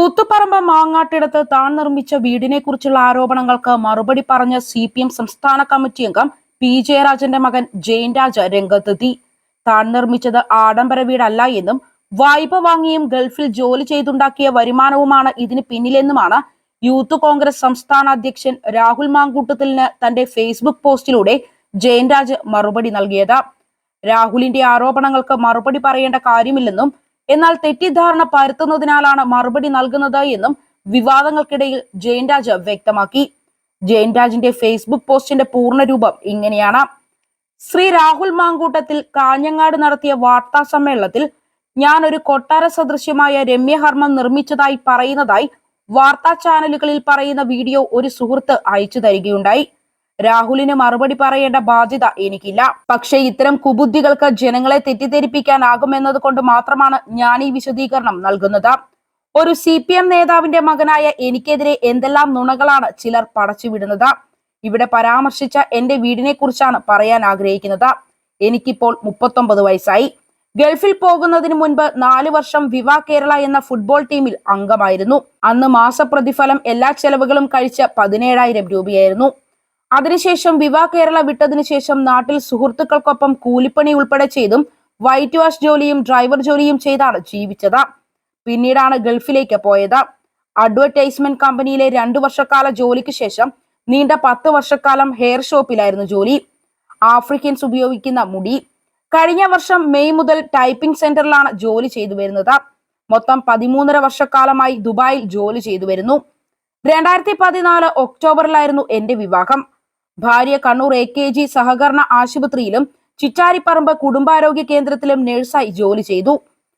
കൂത്തുപറമ്പ് മാങ്ങാട്ടിടത്ത് താൻ നിർമ്മിച്ച വീടിനെ കുറിച്ചുള്ള ആരോപണങ്ങൾക്ക് മറുപടി പറഞ്ഞ സി പി എം സംസ്ഥാന കമ്മിറ്റി അംഗം പി ജയരാജന്റെ മകൻ ജയൻ രാജ രംഗത്തെത്തി. താൻ നിർമ്മിച്ചത് ആഡംബര വീടല്ല എന്നും വായ്പ വാങ്ങിയും ഗൾഫിൽ ജോലി ചെയ്തുണ്ടാക്കിയ വരുമാനവുമാണ് ഇതിന് പിന്നിലെന്നുമാണ് യൂത്ത് കോൺഗ്രസ് സംസ്ഥാന അധ്യക്ഷൻ രാഹുൽ മാങ്കൂട്ടത്തിലിന് തന്റെ ഫേസ്ബുക്ക് പോസ്റ്റിലൂടെ ജയൻ രാജ് മറുപടി നൽകിയത്. രാഹുലിന്റെ ആരോപണങ്ങൾക്ക് മറുപടി പറയേണ്ട കാര്യമില്ലെന്നും എന്നാൽ തെറ്റിദ്ധാരണ പരത്തുന്നതിനാലാണ് മറുപടി നൽകുന്നത് എന്നും വിവാദങ്ങൾക്കിടയിൽ ജയൻ രാജ് വ്യക്തമാക്കി. ജയൻ രാജിന്റെ ഫേസ്ബുക്ക് പോസ്റ്റിന്റെ പൂർണരൂപം ഇങ്ങനെയാണ്. ശ്രീ രാഹുൽ മാങ്കൂട്ടത്തിൽ കാഞ്ഞങ്ങാട് നടത്തിയ വാർത്താ സമ്മേളനത്തിൽ ഞാൻ ഒരു കൊട്ടാര സദൃശ്യമായ രമ്യഹർമ്മം നിർമ്മിച്ചതായി പറയുന്നതായി വാർത്താ ചാനലുകളിൽ പറയുന്ന വീഡിയോ ഒരു സുഹൃത്ത് അയച്ചു തരികയുണ്ടായി. രാഹുലിന് മറുപടി പറയേണ്ട ബാധ്യത എനിക്കില്ല. പക്ഷേ ഇത്തരം കുബുദ്ധികൾക്ക് ജനങ്ങളെ തെറ്റിദ്ധരിപ്പിക്കാനാകുമെന്നത് കൊണ്ട് മാത്രമാണ് ഞാൻ ഈ വിശദീകരണം നൽകുന്നത്. ഒരു സി പി എം നേതാവിന്റെ മകനായ എനിക്കെതിരെ എന്തെല്ലാം നുണകളാണ് ചിലർ പടച്ചുവിടുന്നത്. ഇവിടെ പരാമർശിച്ച എന്റെ വീടിനെ കുറിച്ചാണ് പറയാൻ ആഗ്രഹിക്കുന്നത്. എനിക്കിപ്പോൾ മുപ്പത്തൊമ്പത് വയസ്സായി. ഗൾഫിൽ പോകുന്നതിന് മുൻപ് നാല് വർഷം വിവാ കേരള എന്ന ഫുട്ബോൾ ടീമിൽ അംഗമായിരുന്നു. അന്ന് മാസപ്രതിഫലം എല്ലാ ചെലവുകളും കഴിച്ച് പതിനേഴായിരം രൂപയായിരുന്നു. അതിനുശേഷം വിവാ കേരള വിട്ടതിനു ശേഷം നാട്ടിൽ സുഹൃത്തുക്കൾക്കൊപ്പം കൂലിപ്പണി ഉൾപ്പെടെ ചെയ്തും വൈറ്റ് വാഷ് ജോലിയും ഡ്രൈവർ ജോലിയും ചെയ്താണ് ജീവിച്ചത്. പിന്നീടാണ് ഗൾഫിലേക്ക് പോയത്. അഡ്വർടൈസ്മെന്റ് കമ്പനിയിലെ രണ്ടു വർഷക്കാല ജോലിക്ക് ശേഷം നീണ്ട പത്ത് വർഷക്കാലം ഹെയർ ഷോപ്പിലായിരുന്നു ജോലി. ആഫ്രിക്കൻസ് ഉപയോഗിക്കുന്ന മുടി. കഴിഞ്ഞ വർഷം മെയ് മുതൽ ടൈപ്പിംഗ് സെന്ററിലാണ് ജോലി ചെയ്തു വരുന്നത്. മൊത്തം പതിമൂന്നര വർഷക്കാലമായി ദുബായിൽ ജോലി ചെയ്തു വരുന്നു. രണ്ടായിരത്തി പതിനാല് ഒക്ടോബറിലായിരുന്നു എന്റെ വിവാഹം. ഭാര്യ കണ്ണൂർ എ കെ ജി സഹകരണ ആശുപത്രിയിലും ചിറ്റാരിപ്പറമ്പ് കുടുംബാരോഗ്യ കേന്ദ്രത്തിലും നഴ്സായി ജോലി ചെയ്തു.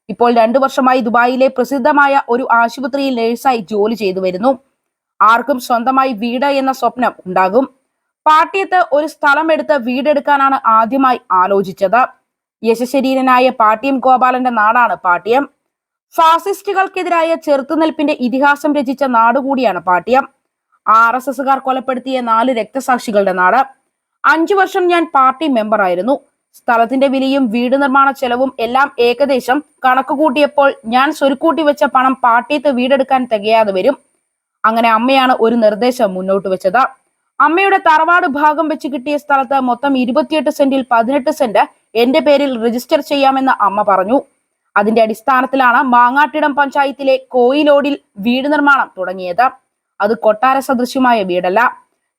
ഇപ്പോൾ രണ്ടു വർഷമായി ദുബായിലെ പ്രസിദ്ധമായ ഒരു ആശുപത്രിയിൽ നഴ്സായി ജോലി ചെയ്തു വരുന്നു. ആർക്കും സ്വന്തമായി വീട് എന്ന സ്വപ്നം ഉണ്ടാകും. പാട്ടിയത്ത് ഒരു സ്ഥലം എടുത്ത് വീടെടുക്കാനാണ് ആദ്യമായി ആലോചിച്ചത്. യശശരീരനായ പാട്ടിയം ഗോപാലന്റെ നാടാണ് പാട്ടിയം ഫാസിസ്റ്റുകൾക്കെതിരായ ചെറുത്തുനിൽപ്പിന്റെ ഇതിഹാസം രചിച്ച നാടുകൂടിയാണ് പാട്യം. ആർ എസ് എസുകാർ കൊലപ്പെടുത്തിയ നാല് രക്തസാക്ഷികളുടെ നാട്. അഞ്ചു വർഷം ഞാൻ പാർട്ടി മെമ്പർ ആയിരുന്നു. സ്ഥലത്തിന്റെ വിലയും വീട് നിർമ്മാണ ചെലവും എല്ലാം ഏകദേശം കണക്ക് കൂട്ടിയപ്പോൾ ഞാൻ സ്വരുക്കൂട്ടി വെച്ച പണം പാർട്ടിയത്ത് വീടെടുക്കാൻ തികയാതെ വരും. അങ്ങനെ അമ്മയാണ് ഒരു നിർദ്ദേശം മുന്നോട്ട് വെച്ചത്. അമ്മയുടെ തറവാട് ഭാഗം വെച്ച് കിട്ടിയ സ്ഥലത്ത് മൊത്തം ഇരുപത്തിയെട്ട് സെന്റിൽ പതിനെട്ട് സെന്റ് എന്റെ പേരിൽ രജിസ്റ്റർ ചെയ്യാമെന്ന് അമ്മ പറഞ്ഞു. അതിന്റെ അടിസ്ഥാനത്തിലാണ് മാങ്ങാട്ടിടം പഞ്ചായത്തിലെ കോയിലോടിൽ വീട് നിർമ്മാണം തുടങ്ങിയത്. അത് കൊട്ടാര സദൃശ്യമായ വീടല്ല.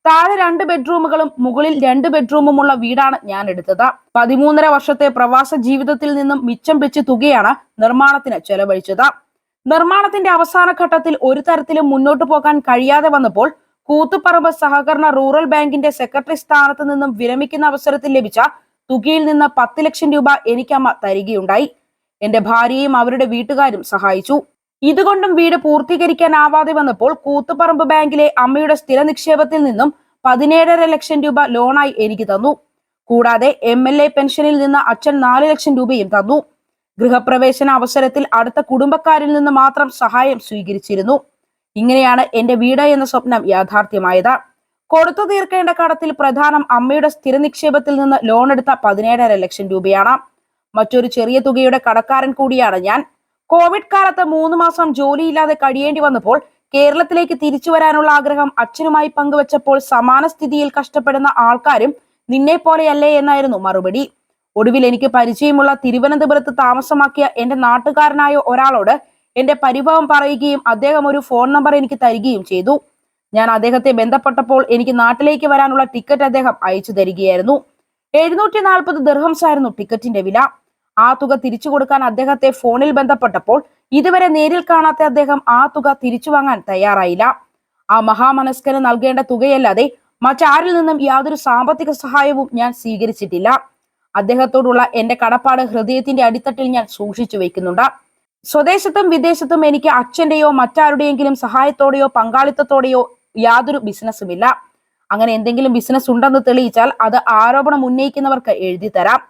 താഴെ രണ്ട് ബെഡ്റൂമുകളും മുകളിൽ രണ്ട് ബെഡ്റൂമുമുള്ള വീടാണ് ഞാൻ എടുത്തത്. പതിമൂന്നര വർഷത്തെ പ്രവാസ ജീവിതത്തിൽ നിന്നും മിച്ചം വെച്ച് തുകയാണ് നിർമ്മാണത്തിന് ചെലവഴിച്ചത്. നിർമ്മാണത്തിന്റെ അവസാന ഘട്ടത്തിൽ ഒരു തരത്തിലും മുന്നോട്ടു പോകാൻ കഴിയാതെ വന്നപ്പോൾ കൂത്തുപറമ്പ് സഹകരണ റൂറൽ ബാങ്കിന്റെ സെക്രട്ടറി സ്ഥാനത്ത് നിന്നും വിരമിക്കുന്ന അവസരത്തിൽ ലഭിച്ച തുകയിൽ നിന്ന് പത്ത് ലക്ഷം രൂപ എനിക്കമ്മ തരികയുണ്ടായി. എന്റെ ഭാര്യയും അവരുടെ വീട്ടുകാരും സഹായിച്ചു. ഇതുകൊണ്ടും വീട് പൂർത്തീകരിക്കാനാവാതെ വന്നപ്പോൾ കൂത്തുപറമ്പ് ബാങ്കിലെ അമ്മയുടെ സ്ഥിര നിക്ഷേപത്തിൽ നിന്നും പതിനേഴര ലക്ഷം രൂപ ലോണായി എനിക്ക് തന്നു. കൂടാതെ എം എൽ എ പെൻഷനിൽ നിന്ന് അച്ഛൻ നാല് ലക്ഷം രൂപയും തന്നു. ഗൃഹപ്രവേശന അവസരത്തിൽ അടുത്ത കുടുംബക്കാരിൽ നിന്ന് മാത്രം സഹായം സ്വീകരിച്ചിരുന്നു. ഇങ്ങനെയാണ് എന്റെ വീട് എന്ന സ്വപ്നം യാഥാർത്ഥ്യമായത്. കൊടുത്തു തീർക്കേണ്ട കടത്തിൽ പ്രധാനം അമ്മയുടെ സ്ഥിര നിക്ഷേപത്തിൽ നിന്ന് ലോൺ എടുത്ത പതിനേഴര ലക്ഷം രൂപയാണ്. മറ്റൊരു ചെറിയ തുകയുടെ കടക്കാരൻ കൂടിയാണ് ഞാൻ. കോവിഡ് കാലത്ത് മൂന്ന് മാസം ജോലിയില്ലാതെ കഴിയേണ്ടി വന്നപ്പോൾ കേരളത്തിലേക്ക് തിരിച്ചു വരാനുള്ള ആഗ്രഹം അച്ഛനുമായി പങ്കുവച്ചപ്പോൾ സമാന സ്ഥിതിയിൽ കഷ്ടപ്പെടുന്ന ആൾക്കാരും നിന്നെ പോലെയല്ലേ എന്നായിരുന്നു മറുപടി. ഒടുവിൽ എനിക്ക് പരിചയമുള്ള തിരുവനന്തപുരത്ത് താമസമാക്കിയ എന്റെ നാട്ടുകാരനായ ഒരാളോട് എന്റെ പരിഭവം പറയുകയും അദ്ദേഹം ഒരു ഫോൺ നമ്പർ എനിക്ക് തരികയും ചെയ്തു. ഞാൻ അദ്ദേഹത്തെ ബന്ധപ്പെട്ടപ്പോൾ എനിക്ക് നാട്ടിലേക്ക് വരാനുള്ള ടിക്കറ്റ് അദ്ദേഹം അയച്ചു തരികയായിരുന്നു. എഴുന്നൂറ്റി നാൽപ്പത് ദിർഹംസ് ആയിരുന്നു ടിക്കറ്റിന്റെ വില. ആ തുക തിരിച്ചു കൊടുക്കാൻ അദ്ദേഹത്തെ ഫോണിൽ ബന്ധപ്പെട്ടപ്പോൾ ഇതുവരെ നേരിൽ കാണാത്ത അദ്ദേഹം ആ തുക തിരിച്ചു വാങ്ങാൻ തയ്യാറായില്ല. ആ മഹാമനസ്കന് നൽകേണ്ട തുകയല്ലാതെ മറ്റാരിൽ നിന്നും യാതൊരു സാമ്പത്തിക സഹായവും ഞാൻ സ്വീകരിച്ചിട്ടില്ല. അദ്ദേഹത്തോടുള്ള എന്റെ കടപ്പാട് ഹൃദയത്തിന്റെ അടിത്തട്ടിൽ ഞാൻ സൂക്ഷിച്ചു വെക്കുന്നുണ്ട് സ്വദേശത്തും വിദേശത്തും എനിക്ക് അച്ഛന്റെയോ മറ്റാരുടെയെങ്കിലും സഹായത്തോടെയോ പങ്കാളിത്തത്തോടെയോ യാതൊരു ബിസിനസ്സുമില്ല. അങ്ങനെ എന്തെങ്കിലും ബിസിനസ് ഉണ്ടെന്ന് തെളിയിച്ചാൽ അത് ആരോപണം ഉന്നയിക്കുന്നവർക്ക് എഴുതി തരാം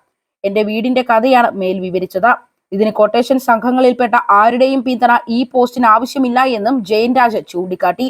എന്റെ വീടിന്റെ കഥയാണ് മേൽ വിവരിച്ചത്. ഇതിന് കൊട്ടേഷൻ സംഘങ്ങളിൽപ്പെട്ട ആരുടെയും പിന്തുണ ഈ പോസ്റ്റിന് ആവശ്യമില്ല എന്നും ജയൻ ചൂണ്ടിക്കാട്ടി.